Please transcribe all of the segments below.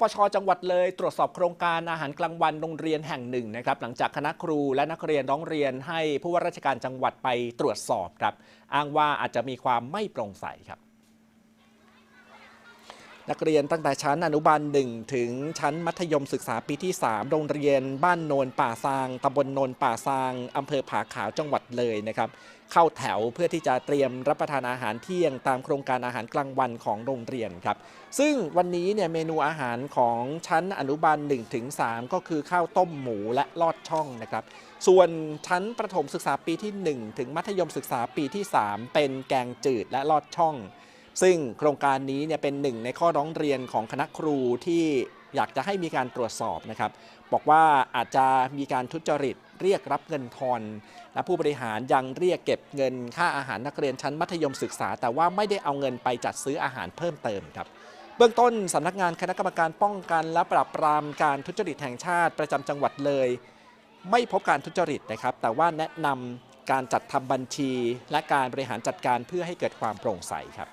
ปชจังหวัดเลย ตรวจสอบโครงการอาหารกลางวันโรงเรียนแห่งหนึ่งนะครับ หลังจากคณะครูและนักเรียนร้องเรียนให้ผู้ว่าราชการจังหวัดไปตรวจสอบครับ อ้างว่าอาจจะมีความไม่โปร่งใสครับ นักเรียนตั้งแต่ชั้นอนุบาล1ถึงชั้นมัธยมศึกษาปีที่ 3 โรงเรียนบ้านโนนป่าซางตำบลโนนป่าซางอำเภอผาขาวจังหวัดเลยนะครับเข้าแถวเพื่อที่จะเตรียมรับประทานอาหารเที่ยง ตามโครงการอาหารกลางวันของโรงเรียนครับ ซึ่งวันนี้เนี่ยเมนูอาหารของชั้นอนุบาล1ถึง3ก็คือข้าวต้มหมูและลอดช่องนะครับส่วนชั้นประถมศึกษาปีที่ 1 ถึงมัธยมศึกษาปีที่ 3 เป็นแกงจืดและลอดช่อง ซึ่งโครงการนี้เนี่ยเป็นหนึ่งในข้อร้องเรียนของคณะครูที่อยากจะให้มีการตรวจสอบนะครับ บอกว่าอาจจะมีการทุจริตเรียกรับเงินทอน และผู้บริหารยังเรียกเก็บเงินค่าอาหารนักเรียนชั้นมัธยมศึกษา แต่ว่าไม่ได้เอาเงินไปจัดซื้ออาหารเพิ่มเติมครับเบื้องต้นสำนักงานคณะกรรมการป้องกันและปราบปรามการทุจริตแห่งชาติประจำจังหวัดเลย ไม่พบการทุจริตนะครับ แต่ว่าแนะนำการจัดทำบัญชี และการบริหารจัดการเพื่อให้เกิดความโปร่งใสครับ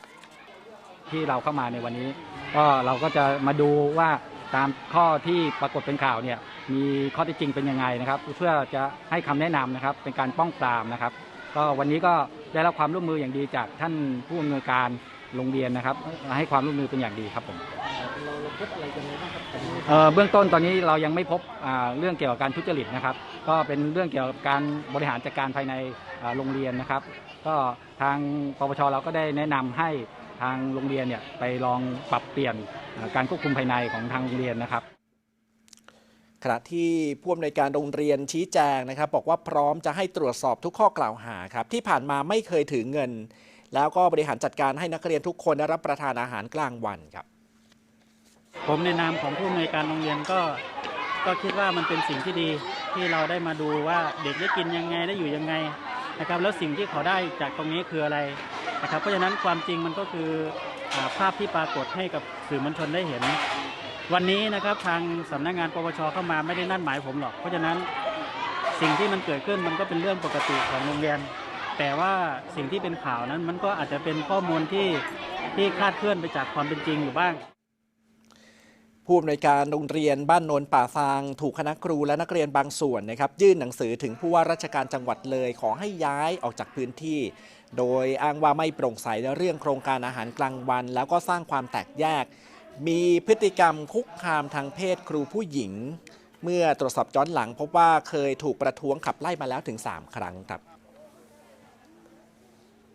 ที่เราเข้ามาในวันนี้ ก็เราก็จะมาดูว่าตามข้อที่ปรากฏเป็นข่าวเนี่ยมีข้อเที่จริงเป็นยังไงนะครับ เพื่อจะให้คำแนะนำนะครับ เป็นการป้องปรามนะครับ ก็วันนี้ก็ได้รับความร่วมมืออย่างดีจากท่านผู้อำนวยการโรงเรียนนะครับ ให้ความร่วมมือเป็นอย่างดีครับผมเอ่อเบื้องต้นตอนนี้เรายังไม่พบเรื่องเกี่ยวกับการทุจริตนะครับ ก็เป็นเรื่องเกี่ยวกับการบริหารจัดการภายในโรงเรียนนะครับ ก็ทางปปชเราก็ได้แนะนำให้ ทางโรงเรียนเนี่ยไปลองปรับเปลี่ยนอ่าการควบคุมภายในของทางโรงเรียนนะครับขณะที่ผู้อำนวยการโรงเรียนชี้แจงนะครับ บอกว่าพร้อมจะให้ตรวจสอบทุกข้อกล่าวหาครับ ที่ผ่านมาไม่เคยถือเงิน แล้วก็บริหารจัดการให้นักเรียนทุกคนได้รับประทานอาหารกลางวันครับ ผมในนามของผู้อำนวยการโรงเรียนก็ก็คิดว่ามันเป็นสิ่งที่ดีที่เราได้มาดูว่าเด็กได้กินยังไงได้อยู่ยังไง นะครับแล้วสิ่งที่เขาได้จากตรงนี้คืออะไรนะครับเพราะฉะนั้นความจริงมันก็คืออภาพที่ปรากฏให้กับสื่อมวลชนได้เห็น วันนี้นะครับทางสำนักงานปปชเข้ามาไม่ได้นั่นหมายผมหรอก เพราะฉะนั้นสิ่งที่มันเกิดขึ้นมันก็เป็นเรื่องปกติของโรงเรียน แต่ว่าสิ่งที่เป็นข่าวนั้นมันก็อาจจะเป็นข้อมูลที่ที่คาดเคลื่อนไปจากความเป็นจริงอยู่บ้าง ผู้อำนวยการโรงเรียนบ้านโนนป่าซาง ถูกคณะครูและนักเรียนบางส่วนนะครับยื่นหนังสือถึงผู้ว่าราชการจังหวัดเลยขอให้ย้ายออกจากพื้นที่ โดยอ้างว่าไม่โปร่งใสในเรื่องโครงการอาหารกลางวัน แล้วก็สร้างความแตกแยก มีพฤติกรรมคุกคามทางเพศครูผู้หญิง เมื่อตรวจสอบย้อนหลังพบว่าเคยถูกประท้วงขับไล่มาแล้วถึง 3 ครั้งครับ